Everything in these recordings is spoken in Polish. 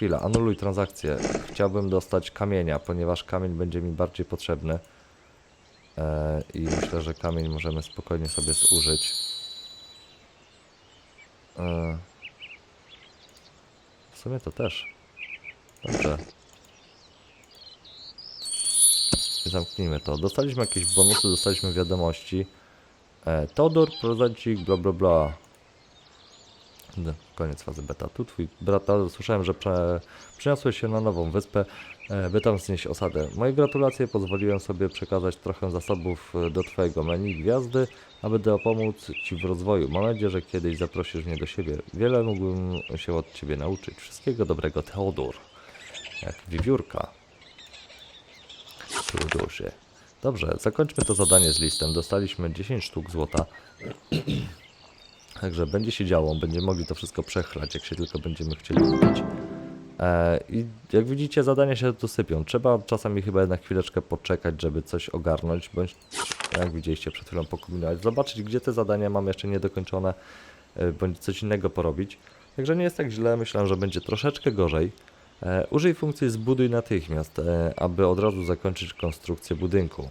chwila, anuluj transakcję. Chciałbym dostać kamienia, ponieważ kamień będzie mi bardziej potrzebny. E, I myślę, że kamień możemy spokojnie sobie zużyć. E, w sumie to też. Dobrze. Zamknijmy to. Dostaliśmy jakieś bonusy, dostaliśmy wiadomości. E, Todor, prezencik, bla bla bla. Koniec fazy beta. Tu twój brata, słyszałem, że prze, przeniosłeś się na nową wyspę, e, by tam znieść osadę. Moje gratulacje, pozwoliłem sobie przekazać trochę zasobów e, do twojego menu gwiazdy, aby dopomóc ci w rozwoju. Mam nadzieję, że kiedyś zaprosisz mnie do siebie. Wiele mógłbym się od ciebie nauczyć. Wszystkiego dobrego, Teodor. Jak wiewiórka. Teodorze. Dobrze, zakończmy to zadanie z listem. Dostaliśmy 10 sztuk złota. Także będzie się działo, będziemy mogli to wszystko przechlać, jak się tylko będziemy chcieli kupić. E, I jak widzicie, zadania się tu sypią. Trzeba czasami chyba na chwileczkę poczekać, żeby coś ogarnąć, bądź jak widzieliście przed chwilą pokombinować, zobaczyć gdzie te zadania mam jeszcze niedokończone, e, bądź coś innego porobić. Także nie jest tak źle, myślę, że będzie troszeczkę gorzej. E, użyj funkcji zbuduj natychmiast, aby od razu zakończyć konstrukcję budynku.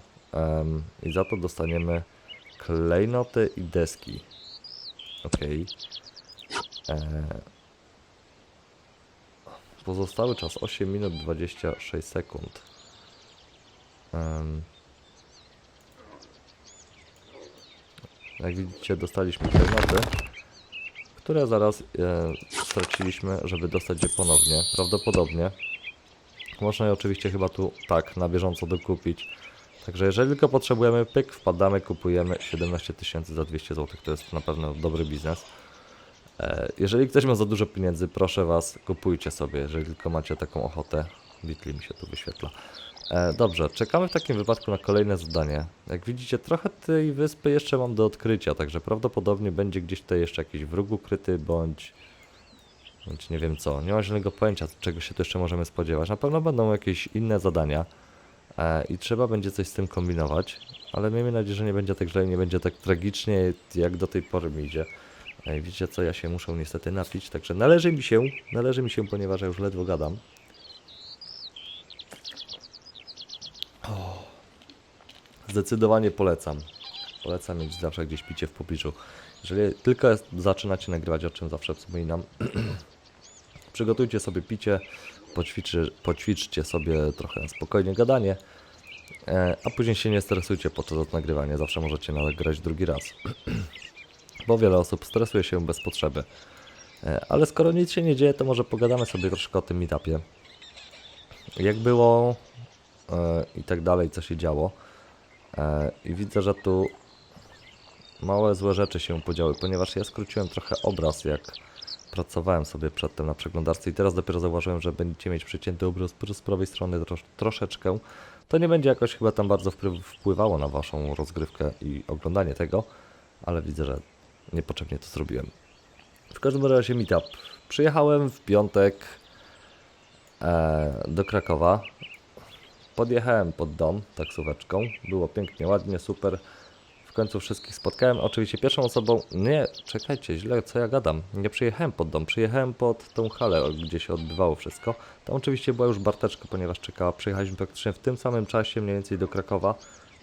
I za to dostaniemy klejnoty i deski. Okej. E, Pozostały czas 8 minut 26 sekund. Jak widzicie, dostaliśmy klejnoty, które zaraz e, straciliśmy, żeby dostać je ponownie. Prawdopodobnie. Można je oczywiście chyba tu tak na bieżąco dokupić. Także jeżeli tylko potrzebujemy, pyk, wpadamy, kupujemy 17 tysięcy za 200 zł. To jest na pewno dobry biznes. E, Jeżeli ktoś ma za dużo pieniędzy, proszę Was, kupujcie sobie, jeżeli tylko macie taką ochotę. Bitly mi się tu wyświetla. E, dobrze, czekamy w takim wypadku na kolejne zadanie. Jak widzicie, trochę tej wyspy jeszcze mam do odkrycia, także prawdopodobnie będzie gdzieś tutaj jeszcze jakiś wróg ukryty, bądź... bądź nie wiem co. Nie mam żadnego pojęcia, czego się tu jeszcze możemy spodziewać. Na pewno będą jakieś inne zadania i trzeba będzie coś z tym kombinować, ale miejmy nadzieję, że nie będzie tak źle nie będzie tak tragicznie, jak do tej pory mi idzie. Ej, wiecie co, ja się muszę niestety napić, także należy mi się, należy mi się, ponieważ ja już ledwo gadam. O, zdecydowanie polecam. Polecam mieć zawsze gdzieś picie w pobliżu. Jeżeli tylko zaczynacie nagrywać, o czym zawsze wspominam, przygotujcie sobie picie, poćwiczy, poćwiczcie sobie trochę spokojnie gadanie, e, a później się nie stresujcie podczas nagrywania, zawsze możecie nagrać drugi raz bo wiele osób stresuje się bez potrzeby. E, Ale skoro nic się nie dzieje, to może pogadamy sobie troszkę o tym meetupie. Jak było e, i tak dalej, co się działo. I widzę, że tu małe złe rzeczy się podziały, ponieważ ja skróciłem trochę obraz, jak pracowałem sobie przedtem na przeglądarce i teraz dopiero zauważyłem, że będziecie mieć przycięty obraz z prawej strony trosz, troszeczkę. To nie będzie jakoś chyba tam bardzo wpływało na waszą rozgrywkę i oglądanie tego, ale widzę, że niepotrzebnie to zrobiłem. W każdym razie meetup. Przyjechałem w piątek e, do Krakowa. Podjechałem pod dom taksóweczką. Było pięknie, ładnie, super. Końcu wszystkich spotkałem. Oczywiście pierwszą osobą. Nie, czekajcie, źle co ja gadam. Nie przyjechałem pod dom, przyjechałem pod tą halę, gdzie się odbywało wszystko. Tam oczywiście była już Barteczka, ponieważ czekała. Przyjechaliśmy praktycznie w tym samym czasie, mniej więcej do Krakowa.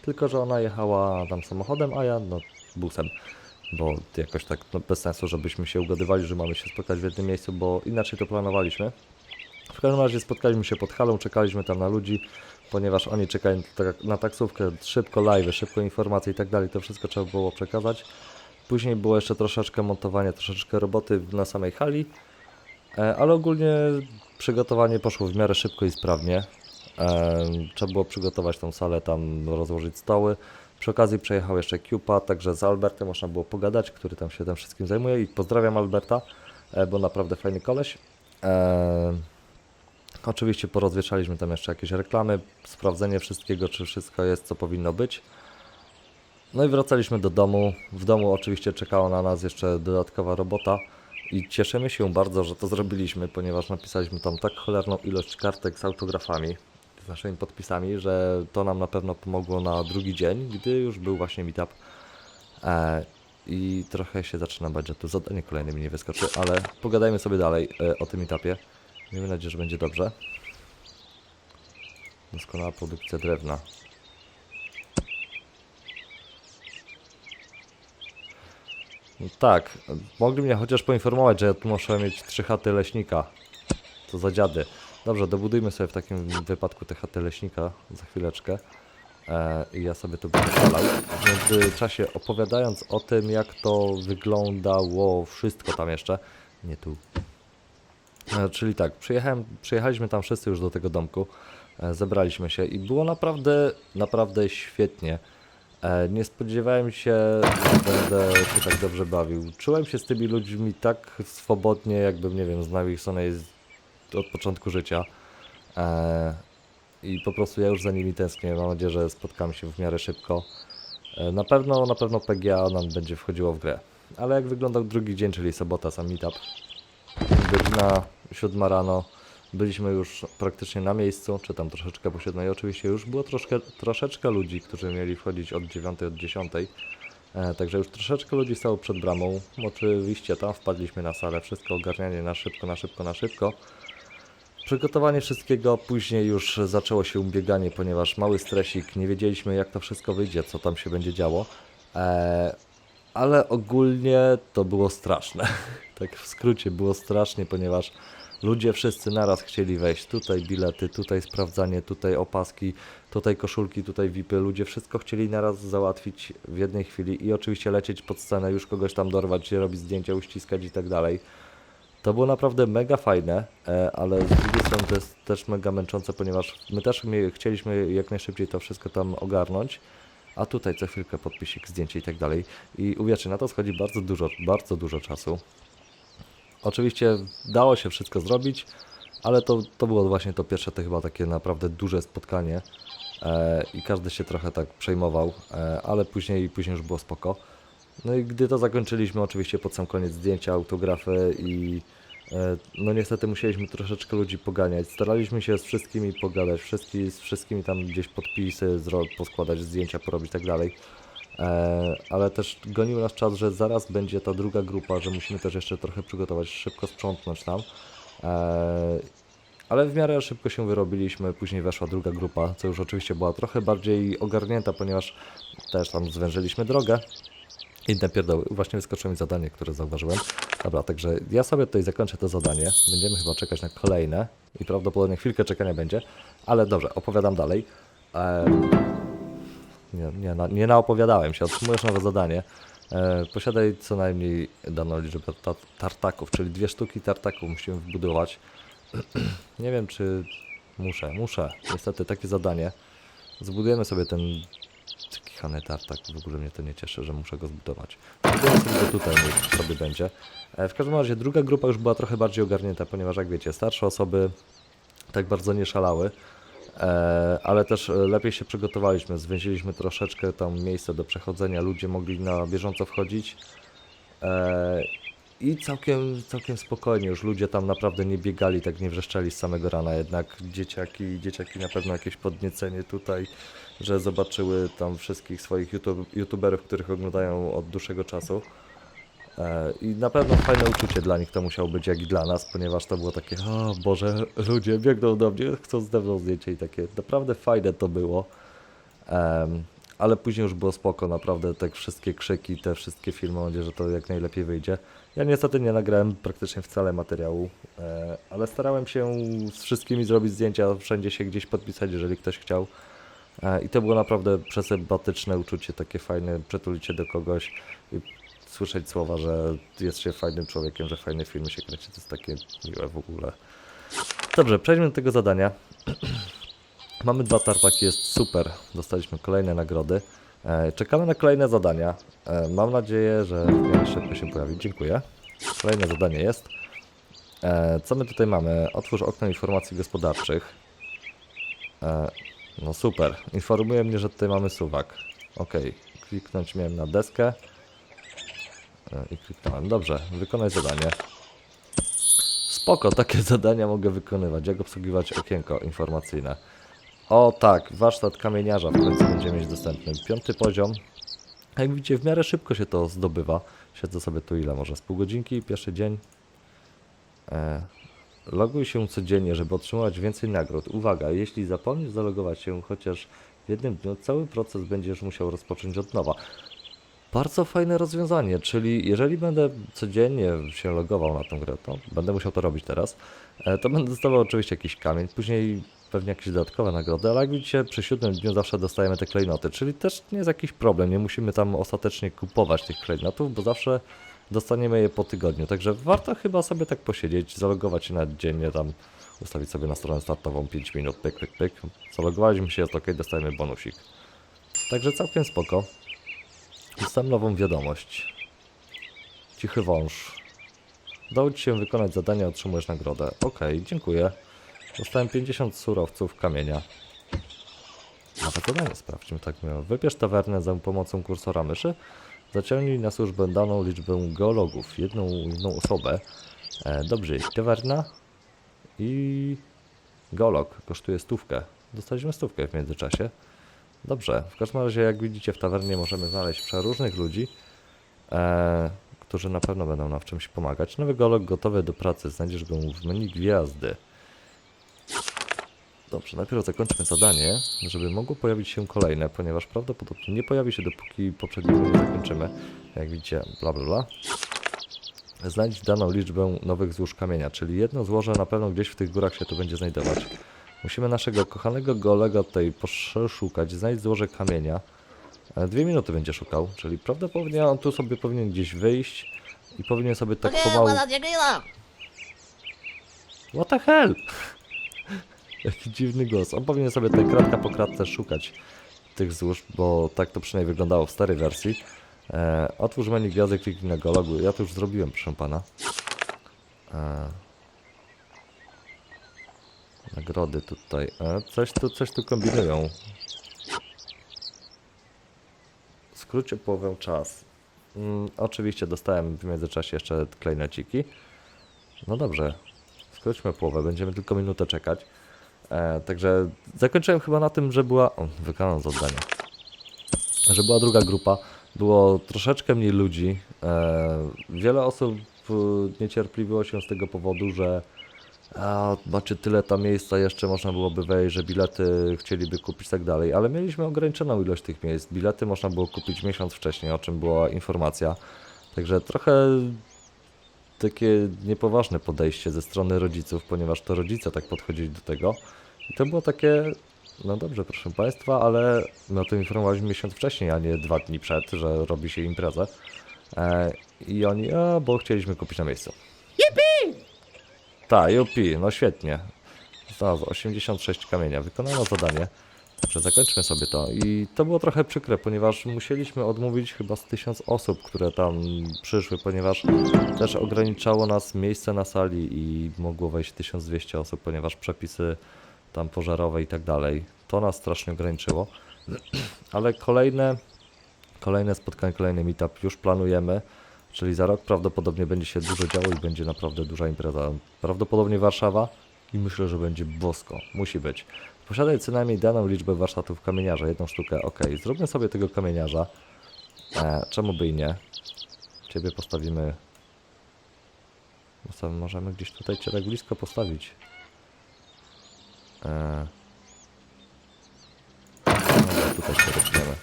Tylko, że ona jechała tam samochodem, a ja no busem bo jakoś tak no, bez sensu, żebyśmy się ugadywali, że mamy się spotkać w jednym miejscu, bo inaczej to planowaliśmy. W każdym razie spotkaliśmy się pod halą, czekaliśmy tam na ludzi, ponieważ oni czekali tak- na taksówkę, szybko live, szybko informacje i tak dalej, to wszystko trzeba było przekazać. Później było jeszcze troszeczkę montowania, troszeczkę roboty na samej hali, e, ale ogólnie przygotowanie poszło w miarę szybko i sprawnie. E, Trzeba było przygotować tą salę, tam rozłożyć stoły. Przy okazji przejechał jeszcze Cupa, także z Albertem można było pogadać, który tam się tym wszystkim zajmuje i pozdrawiam Alberta, e, bo naprawdę fajny koleś. Oczywiście porozwieszaliśmy tam jeszcze jakieś reklamy, sprawdzenie wszystkiego, czy wszystko jest, co powinno być. No i wracaliśmy do domu. W domu oczywiście czekała na nas jeszcze dodatkowa robota i cieszymy się bardzo, że to zrobiliśmy, ponieważ napisaliśmy tam tak cholerną ilość kartek z autografami, z naszymi podpisami, że to nam na pewno pomogło na drugi dzień, gdy już był właśnie meetup. E, I trochę się zaczyna bać, że tu zadanie kolejne mi nie wyskoczy, ale pogadajmy sobie dalej e, o tym meetupie. Miejmy nadzieję, że będzie dobrze. Doskonała produkcja drewna. No tak, mogli mnie chociaż poinformować, że ja tu muszę mieć trzy chaty leśnika. Co za dziady. Dobrze, dobudujmy sobie w takim wypadku te chaty leśnika za chwileczkę. E, I ja sobie to będę szalał. W międzyczasie opowiadając o tym, jak to wyglądało wszystko tam jeszcze. Nie tu. E, czyli tak, przyjechałem, przyjechaliśmy tam wszyscy już do tego domku. E, zebraliśmy się i było naprawdę, naprawdę świetnie. E, nie spodziewałem się, że będę się tak dobrze bawił. Czułem się z tymi ludźmi tak swobodnie, jakbym, nie wiem, znał ich z- od początku życia. I po prostu ja już za nimi tęsknię. Mam nadzieję, że spotkamy się w miarę szybko. Na pewno, na pewno PGA nam będzie wchodziło w grę. Ale jak wyglądał drugi dzień, czyli sobota, sam meetup. Godzina siódma rano. Byliśmy już praktycznie na miejscu, czy tam troszeczkę po siódmej. Oczywiście już było troszkę, troszeczkę ludzi, którzy mieli wchodzić od dziewiątej, od dziesiątej. E, także już troszeczkę ludzi stało przed bramą. Oczywiście tam wpadliśmy na salę, wszystko ogarnianie na szybko, na szybko, na szybko. Przygotowanie wszystkiego, później już zaczęło się bieganie, ponieważ mały stresik, nie wiedzieliśmy jak to wszystko wyjdzie, co tam się będzie działo. E, ale ogólnie to było straszne. tak w skrócie było strasznie, ponieważ ludzie wszyscy naraz chcieli wejść. Tutaj bilety, tutaj sprawdzanie, tutaj opaski, tutaj koszulki, tutaj VIPy. Ludzie wszystko chcieli naraz załatwić w jednej chwili i oczywiście lecieć pod scenę, już kogoś tam dorwać, robić zdjęcia, uściskać i tak dalej. To było naprawdę mega fajne, e, ale z drugiej strony to jest też mega męczące, ponieważ my też chcieliśmy jak najszybciej to wszystko tam ogarnąć, a tutaj co chwilkę podpisik, zdjęcie i tak dalej. I uwierzcie, na to schodzi bardzo dużo, bardzo dużo czasu. Oczywiście dało się wszystko zrobić, ale to, to było właśnie to pierwsze, to chyba takie naprawdę duże spotkanie e, i każdy się trochę tak przejmował, e, ale później, później już było spoko. No i gdy to zakończyliśmy, oczywiście pod sam koniec zdjęcia, autografy i e, no niestety musieliśmy troszeczkę ludzi poganiać. Staraliśmy się z wszystkimi pogadać, z wszystkimi tam gdzieś podpisy poskładać, zdjęcia porobić i tak dalej. E, ale też gonił nas czas, że zaraz będzie ta druga grupa, że musimy też jeszcze trochę przygotować, szybko sprzątnąć tam. E, ale w miarę szybko się wyrobiliśmy, później weszła druga grupa, co już oczywiście była trochę bardziej ogarnięta, ponieważ też tam zwężyliśmy drogę. Inne pierdoły. Właśnie wyskoczyło mi zadanie, które zauważyłem. Dobra, także ja sobie tutaj zakończę to zadanie. Będziemy chyba czekać na kolejne i prawdopodobnie chwilkę czekania będzie. Ale dobrze, opowiadam dalej. Em, nie, nie, na, nie naopowiadałem się, otrzymujesz nowe zadanie. E, posiadaj co najmniej daną liczbę ta, tartaków, czyli dwie sztuki tartaków musimy wbudować. nie wiem czy muszę, muszę. Niestety takie zadanie. Zbudujemy sobie ten kichany tartak, w ogóle mnie to nie cieszy, że muszę go zbudować. Zbudujemy sobie go tutaj, sobie będzie. E, w każdym razie druga grupa już była trochę bardziej ogarnięta, ponieważ jak wiecie, starsze osoby tak bardzo nie szalały. E, ale też e, lepiej się przygotowaliśmy, zwięziliśmy troszeczkę tam miejsce do przechodzenia, ludzie mogli na bieżąco wchodzić e, i całkiem, całkiem spokojnie, już ludzie tam naprawdę nie biegali, tak nie wrzeszczeli z samego rana, jednak dzieciaki, dzieciaki na pewno jakieś podniecenie tutaj, że zobaczyły tam wszystkich swoich YouTube, youtuberów, których oglądają od dłuższego czasu. E, I na pewno fajne uczucie dla nich to musiało być, jak i dla nas, ponieważ to było takie, o Boże, ludzie biegną do mnie, chcą ze mną zdjęcie i takie, naprawdę fajne to było. Em, ale później już było spoko, naprawdę te wszystkie krzyki, te wszystkie filmy, mam nadzieję, że to jak najlepiej wyjdzie. Ja niestety nie nagrałem praktycznie wcale materiału, e, ale starałem się z wszystkimi zrobić zdjęcia, wszędzie się gdzieś podpisać, jeżeli ktoś chciał. E, I to było naprawdę przesympatyczne uczucie, takie fajne, przytulić się do kogoś i słyszeć słowa, że jest się fajnym człowiekiem, że fajne filmy się kręci, to jest takie miłe w ogóle. Dobrze, przejdźmy do tego zadania. Mamy dwa tartaki, jest super. Dostaliśmy kolejne nagrody. E, czekamy na kolejne zadania. E, mam nadzieję, że szybko się pojawi. Dziękuję. Kolejne zadanie jest. E, co my tutaj mamy? Otwórz okno informacji gospodarczych. No super. Informuje mnie, że tutaj mamy suwak. Ok. Kliknąć miałem na deskę. E, I kliknąłem. Dobrze, wykonaj zadanie. Spoko, takie zadania mogę wykonywać. Jak obsługiwać okienko informacyjne. O tak, warsztat kamieniarza w końcu będzie mieć dostępny. Piąty poziom. Jak widzicie, w miarę szybko się to zdobywa. Siedzę sobie tu ile? Może z pół godzinki, pierwszy dzień. E, Loguj się codziennie, żeby otrzymywać więcej nagród. Uwaga, jeśli zapomnisz zalogować się chociaż w jednym dniu, cały proces będziesz musiał rozpocząć od nowa. Bardzo fajne rozwiązanie, czyli jeżeli będę codziennie się logował na tą grę, to będę musiał to robić teraz, e, to będę dostawał oczywiście jakiś kamień, później pewnie jakieś dodatkowe nagrody, ale jak widzicie przy siódmym dniu zawsze dostajemy te klejnoty, czyli też nie jest jakiś problem, nie musimy tam ostatecznie kupować tych klejnotów, bo zawsze dostaniemy je po tygodniu, także warto chyba sobie tak posiedzieć, zalogować się na dziennie tam, ustawić sobie na stronę startową 5 minut, pyk, pyk, pyk, zalogowaliśmy się, jest ok, dostajemy bonusik. Także całkiem spoko. Dostałem nową wiadomość. Cichy wąż. Udało Ci się wykonać zadanie, otrzymujesz nagrodę. Okej, dziękuję. Dostałem 50 surowców kamienia. Nawet zadanie sprawdźmy, tak miało. Wybierz tawernę za pomocą kursora myszy. Zaciągnij na służbę daną liczbę geologów. Jedną, jedną osobę. E, dobrze, tawerna i geolog kosztuje stówkę. Dostaliśmy stówkę w międzyczasie. Dobrze, w każdym razie jak widzicie w tawernie możemy znaleźć przeróżnych ludzi, e, którzy na pewno będą nam w czymś pomagać. Nowy golok gotowy do pracy, znajdziesz go w menu gwiazdy. Dobrze, najpierw zakończmy zadanie, żeby mogło pojawić się kolejne, ponieważ prawdopodobnie nie pojawi się dopóki poprzedniego nie zakończymy. Jak widzicie, bla bla bla. Znajdź daną liczbę nowych złóż kamienia, czyli jedno złoże na pewno gdzieś w tych górach się tu będzie znajdować. Musimy naszego kochanego golega tutaj poszukać, znajdź złoże kamienia. E, Dwie minuty będzie szukał, czyli prawdopodobnie on tu sobie powinien gdzieś wyjść i powinien sobie tak pomału... What the hell? Jaki dziwny głos. On powinien sobie tutaj kratka po kratce szukać tych złóż, bo tak to przynajmniej wyglądało w starej wersji. E, otwórz menu gwiazdy, kliknij na gologu. Ja to już zrobiłem, proszę pana. E, nagrody tutaj. E, coś tu, coś tu kombinują. Skrócie połowę czas. Mm, oczywiście dostałem w międzyczasie jeszcze klejnociki. No dobrze, skróćmy połowę, będziemy tylko minutę czekać. E, także zakończyłem chyba na tym, że była. O, wykonam zadanie. Że była druga grupa. Było troszeczkę mniej ludzi. E, wiele osób e, niecierpliwiło się z tego powodu, że a, macie tyle tam miejsca, jeszcze można byłoby wejść, że bilety chcieliby kupić i tak dalej, ale mieliśmy ograniczoną ilość tych miejsc. Bilety można było kupić miesiąc wcześniej, o czym była informacja. Także trochę takie niepoważne podejście ze strony rodziców, ponieważ to rodzice tak podchodzili do tego. I to było takie, no dobrze, proszę Państwa, ale my o tym informowaliśmy miesiąc wcześniej, a nie dwa dni przed, że robi się imprezę. E, I oni, a bo chcieliśmy kupić na miejscu. Yippee! Tak, jupi, no świetnie. Znalazł 86 kamienia, wykonano zadanie. Dobrze, zakończmy sobie to. I to było trochę przykre, ponieważ musieliśmy odmówić chyba z 1000 osób, które tam przyszły, ponieważ też ograniczało nas miejsce na sali i mogło wejść 1200 osób, ponieważ przepisy tam pożarowe i tak dalej. To nas strasznie ograniczyło. Ale kolejne, kolejne spotkanie, kolejny meetup już planujemy. Czyli za rok prawdopodobnie będzie się dużo działo i będzie naprawdę duża impreza. Prawdopodobnie Warszawa i myślę, że będzie bosko. Musi być. Posiadaj co najmniej daną liczbę warsztatów kamieniarza, jedną sztukę. Ok, zróbmy sobie tego kamieniarza. E, czemu by i nie? Ciebie postawimy. Postaw- Możemy gdzieś tutaj cię tak blisko postawić. E, no, tutaj się rozwiemy.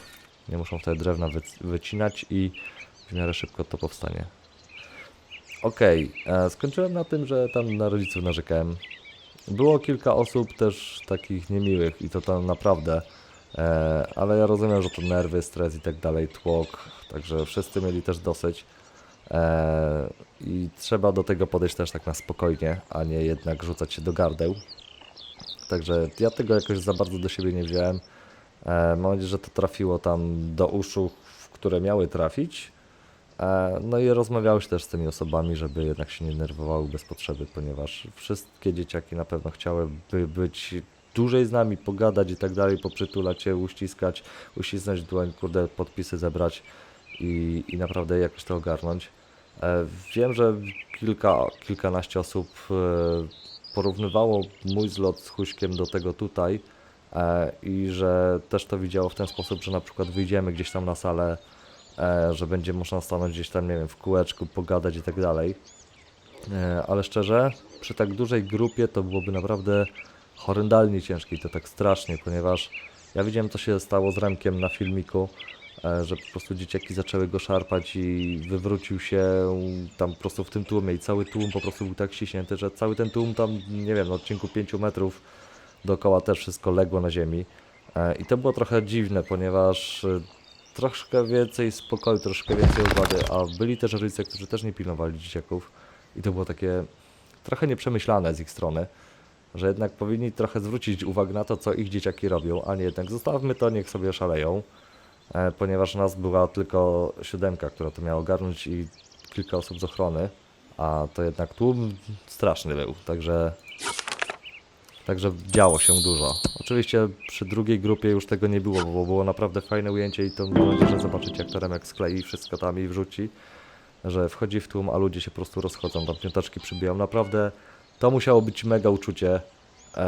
Nie muszą wtedy drewna wyc- wycinać i w miarę szybko to powstanie. Okej, e, skończyłem na tym, że tam na rodziców narzekałem. Było kilka osób też takich niemiłych i to tam naprawdę, e, ale ja rozumiem, że to nerwy, stres i tak dalej, tłok, także wszyscy mieli też dosyć. E, I trzeba do tego podejść też tak na spokojnie, a nie jednak rzucać się do gardeł. Także ja tego jakoś za bardzo do siebie nie wziąłem. E, mam nadzieję, że to trafiło tam do uszu, w które miały trafić. E, No i rozmawiałeś też z tymi osobami, żeby jednak się nie nerwowały bez potrzeby, ponieważ wszystkie dzieciaki na pewno chciałyby być dłużej z nami, pogadać i tak dalej, poprzytulać się, uściskać, uścisnąć dłoń, kurde, podpisy zebrać i, i naprawdę jakoś to ogarnąć. E, Wiem, że kilka, kilkanaście osób e, porównywało mój zlot z Huśkiem do tego tutaj i że też to widziało w ten sposób, że na przykład wyjdziemy gdzieś tam na salę że będzie można stanąć gdzieś tam, nie wiem, w kółeczku, pogadać i tak dalej. E, ale szczerze, przy tak dużej grupie to byłoby naprawdę horrendalnie ciężkie i to tak strasznie, ponieważ ja widziałem co się stało z Remkiem na filmiku, e, że po prostu dzieciaki zaczęły go szarpać i wywrócił się tam po prostu w tym tłumie i cały tłum po prostu był tak ściśnięty, że cały ten tłum tam, nie wiem, na odcinku 5 metrów dookoła też wszystko legło na ziemi. E, I to było trochę dziwne, ponieważ e, troszkę więcej spokoju, troszkę więcej odwagi, a byli też rodzice, którzy też nie pilnowali dzieciaków i to było takie trochę nieprzemyślane z ich strony, że jednak powinni trochę zwrócić uwagę na to, co ich dzieciaki robią, a nie jednak zostawmy to, niech sobie szaleją, e, ponieważ nas była tylko siódemka, która to miała ogarnąć i kilka osób z ochrony, a to jednak tłum straszny był, także Także działo się dużo. Oczywiście przy drugiej grupie już tego nie było, bo było naprawdę fajne ujęcie i to mam nadzieję, że zobaczycie jak to Remek sklei wszystko tam i wrzuci, że wchodzi w tłum, a ludzie się po prostu rozchodzą, tam piąteczki przybijają. Naprawdę to musiało być mega uczucie. Eee,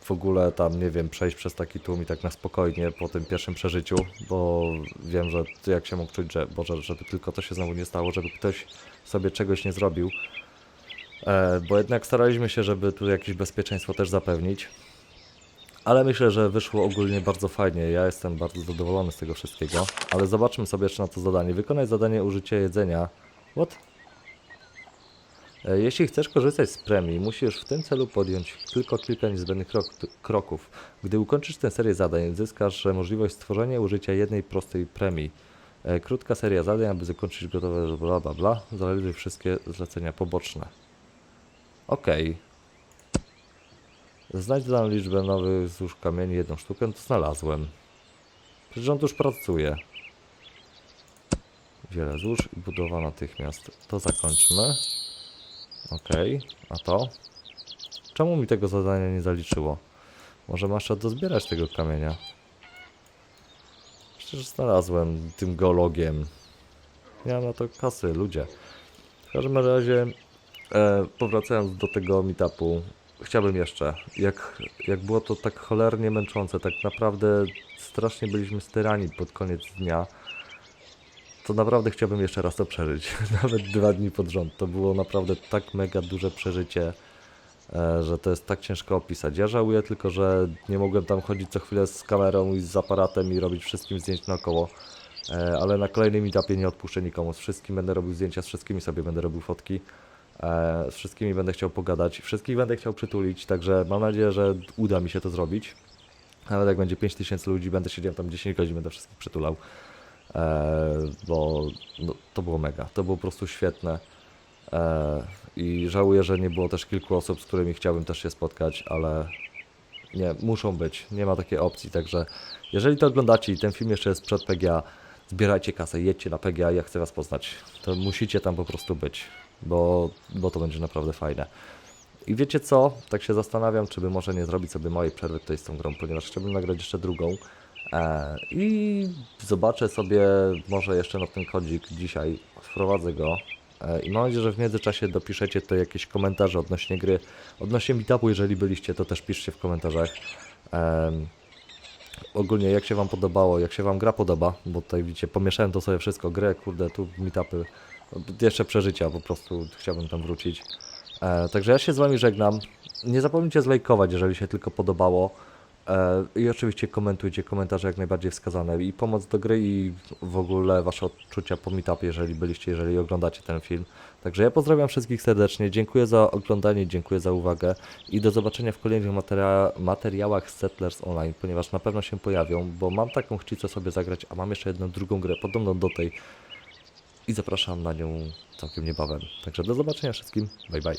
w ogóle tam, nie wiem, przejść przez taki tłum i tak na spokojnie po tym pierwszym przeżyciu, bo wiem, że jak się mógł czuć, że Boże, żeby tylko to się znowu nie stało, żeby ktoś sobie czegoś nie zrobił. E, bo jednak staraliśmy się, żeby tu jakieś bezpieczeństwo też zapewnić. Ale myślę, że wyszło ogólnie bardzo fajnie. Ja jestem bardzo zadowolony z tego wszystkiego. Ale zobaczmy sobie jeszcze na to zadanie. Wykonaj zadanie użycie jedzenia. What? E, Jeśli chcesz korzystać z premii, musisz w tym celu podjąć tylko kilka niezbędnych krok kroków. Gdy ukończysz tę serię zadań, zyskasz możliwość stworzenia i użycia jednej prostej premii. E, Krótka seria zadań, aby zakończyć gotowe bla bla bla. Wszystkie zlecenia poboczne. Okej. Znajdź daną liczbę nowych złóż kamieni, jedną sztukę, to znalazłem. Przecież on już pracuje. Wiele złóż i budowa natychmiast. To zakończmy. Okej, a to? Czemu mi tego zadania nie zaliczyło? Może masz czas dozbierać tego kamienia? Przecież znalazłem tym geologiem. Mam na to kasy, ludzie. W każdym razie E, powracając do tego meetupu, chciałbym jeszcze, jak, jak było to tak cholernie męczące, tak naprawdę strasznie byliśmy styrani pod koniec dnia, to naprawdę chciałbym jeszcze raz to przeżyć. Nawet dwa dni pod rząd. To było naprawdę tak mega duże przeżycie, e, że to jest tak ciężko opisać. Ja żałuję tylko, że nie mogłem tam chodzić co chwilę z kamerą i z aparatem i robić wszystkim zdjęć naokoło. E, ale na kolejnym etapie nie odpuszczę nikomu. Z wszystkim będę robił zdjęcia, z wszystkimi sobie będę robił fotki. E, z wszystkimi będę chciał pogadać, wszystkich będę chciał przytulić, także mam nadzieję, że uda mi się to zrobić. Nawet jak będzie 5000 ludzi, będę siedział tam 10 godzin, będę wszystkich przytulał. E, bo no, to było mega, to było po prostu świetne. E, I żałuję, że nie było też kilku osób, z którymi chciałbym też się spotkać, ale nie, muszą być, nie ma takiej opcji, także jeżeli to oglądacie i ten film jeszcze jest przed PGA, zbierajcie kasę, jedźcie na PGA, ja chcę was poznać. To musicie tam po prostu być, bo, bo to będzie naprawdę fajne. I wiecie co? Tak się zastanawiam, czy by może nie zrobić sobie mojej przerwy tutaj z tą grą, ponieważ chciałbym nagrać jeszcze drugą. E, I zobaczę sobie może jeszcze na ten kodzik dzisiaj, wprowadzę go. E, I mam nadzieję, że w międzyczasie dopiszecie tutaj jakieś komentarze odnośnie gry. Odnośnie meetupu, jeżeli byliście, to też piszcie w komentarzach. Em, ogólnie jak się Wam podobało, jak się Wam gra podoba, bo tutaj widzicie, pomieszałem to sobie wszystko, grę, kurde, tu meetupy, jeszcze przeżycia, po prostu chciałbym tam wrócić. E, także ja się z Wami żegnam. Nie zapomnijcie zlajkować, jeżeli się tylko podobało. E, I oczywiście komentujcie, komentarze jak najbardziej wskazane. I pomoc do gry i w ogóle Wasze odczucia po meetupie, jeżeli byliście, jeżeli oglądacie ten film. Także ja pozdrawiam wszystkich serdecznie, dziękuję za oglądanie, dziękuję za uwagę i do zobaczenia w kolejnych materia materiałach z Settlers Online, ponieważ na pewno się pojawią, bo mam taką chcicę sobie zagrać, a mam jeszcze jedną drugą grę podobną do tej i zapraszam na nią całkiem niebawem. Także do zobaczenia wszystkim, bye bye.